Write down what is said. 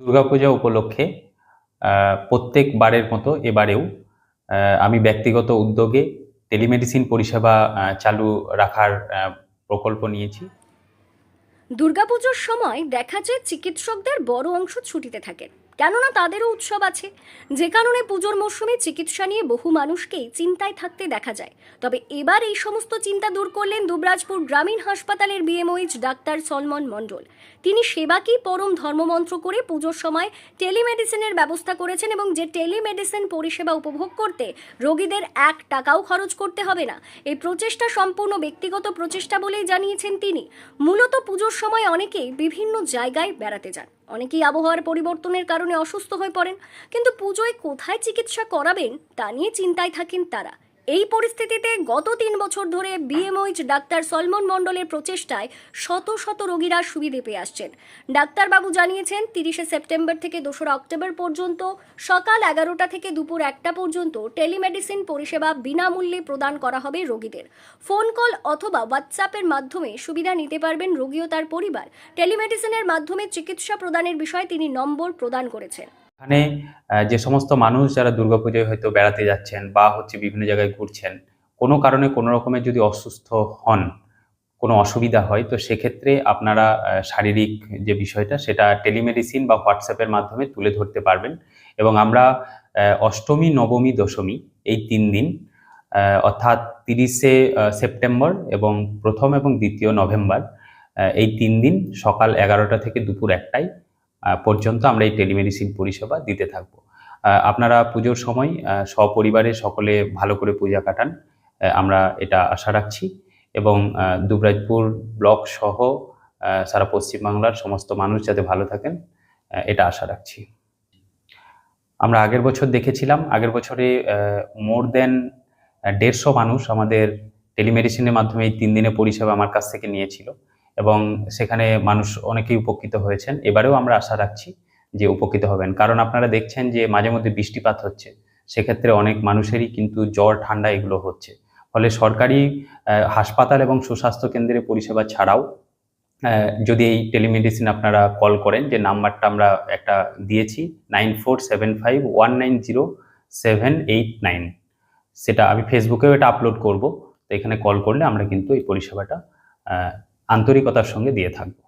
দুর্গাপূজা উপলক্ষে প্রত্যেক বারের মতো এবারেও আমি ব্যক্তিগত উদ্যোগে টেলিমেডিসিন পরিষেবা চালু রাখার প্রকল্প নিয়েছি। দুর্গাপুজোর সময় দেখা যায় চিকিৎসকদের বড় অংশ ছুটিতে থাকেন। কেননা তাদেরও উৎসব আছে। যে কারণে পুজোর মরশুমে চিকিৎসা নিয়ে বহু মানুষকেই চিন্তায় থাকতে দেখা যায়। তবে এবার এই সমস্ত চিন্তা দূর করলেন দুবরাজপুর গ্রামীণ হাসপাতালের বিএমওইচ ডাক্তার সলমন মণ্ডল। তিনি সেবাকেই পরম ধর্মমন্ত্র করে পুজোর সময় টেলিমেডিসিনের ব্যবস্থা করেছেন এবং যে টেলিমেডিসিন পরিষেবা উপভোগ করতে রোগীদের এক টাকাও খরচ করতে হবে না এই প্রচেষ্টা সম্পূর্ণ ব্যক্তিগত প্রচেষ্টা বলেই জানিয়েছেন তিনি। মূলত পুজোর সময় অনেকেই বিভিন্ন জায়গায় বেড়াতে যান। অনেকেই আবহাওয়ার পরিবর্তনের কারণে অসুস্থ হয়ে পড়েন। কিন্তু পুজোয় কোথায় চিকিৎসা করাবেন তা নিয়ে চিন্তায় থাকেন তারা। এই পরিস্থিতিতে গত তিন বছর ধরে বিএমওইচ ডাক্তার সলমন মণ্ডলের প্রচেষ্টায় শত শত রোগীরা সুবিধে পেয়ে আসছেন। ডাক্তারবাবু জানিয়েছেন, তিরিশে সেপ্টেম্বর থেকে দোসরা অক্টোবর পর্যন্ত, সকাল এগারোটা থেকে দুপুর একটা পর্যন্ত টেলিমেডিসিন পরিষেবা বিনামূল্যে প্রদান করা হবে রোগীদের। ফোন কল অথবা হোয়াটসঅ্যাপের মাধ্যমে সুবিধা নিতে পারবেন রোগী ও তার পরিবার। টেলিমেডিসিনের মাধ্যমে চিকিৎসা প্রদানের বিষয়ে তিনি নম্বর প্রদান করেছেন। এখানে যে সমস্ত মানুষ যারা দুর্গাপূজায় হয়তো বেড়াতে যাচ্ছেন বা হচ্ছে বিভিন্ন জায়গায় ঘুরছেন, কোনো কারণে কোনো রকমের যদি অসুস্থ হন, কোনো অসুবিধা হয়, তো সেক্ষেত্রে আপনারা শারীরিক যে বিষয়টা, সেটা টেলিমেডিসিন বা হোয়াটসঅ্যাপের মাধ্যমে তুলে ধরতে পারবেন। এবং আমরা অষ্টমী, নবমী, দশমী এই তিন দিন অর্থাৎ তিরিশে সেপ্টেম্বর এবং প্রথম এবং দ্বিতীয় নভেম্বর এই তিন দিন সকাল এগারোটা থেকে দুপুর একটায় পর্যন্ত আমরা এই টেলিমেডিসিন পরিষেবা দিতে থাকব। আপনারা পুজোর সময় সপরিবারে সকলে ভালো করে পূজা কাটান। আমরা এটা আশা রাখছি এবং দুবরাজপুর ব্লক সহ সারা পশ্চিমবাংলার সমস্ত মানুষ যাতে ভালো থাকেন এটা আশা রাখছি। আমরা আগের বছর দেখেছিলাম, আগের বছরে মোর দেন দেড়শো মানুষ আমাদের টেলিমেডিসিনের মাধ্যমে এই তিন দিনের পরিষেবা আমার কাছ থেকে নিয়েছিল। এবং সেখানে মানুষ অনেকেই উপকৃত হয়েছেন। এবারেও আমরা আশা রাখছি যে উপকৃত হবেন। কারণ আপনারা দেখছেন যে মাঝে মধ্যে বৃষ্টিপাত হচ্ছে। সেক্ষেত্রে অনেক মানুষেরই কিন্তু জ্বর, ঠান্ডা এগুলো হচ্ছে। ফলে সরকারি হাসপাতাল এবং সুস্বাস্থ্য কেন্দ্রের পরিষেবা ছাড়াও যদি এই টেলিমেডিসিন আপনারা কল করেন যে নাম্বারটা আমরা একটা দিয়েছি, nine four seven five one nine zero seven eight nine. সেটা আমি ফেসবুকেও এটা আপলোড করব। তো এখানে কল করলে আমরা কিন্তু এই পরিষেবাটা আন্তরিকতার সঙ্গে দিয়ে থাকব।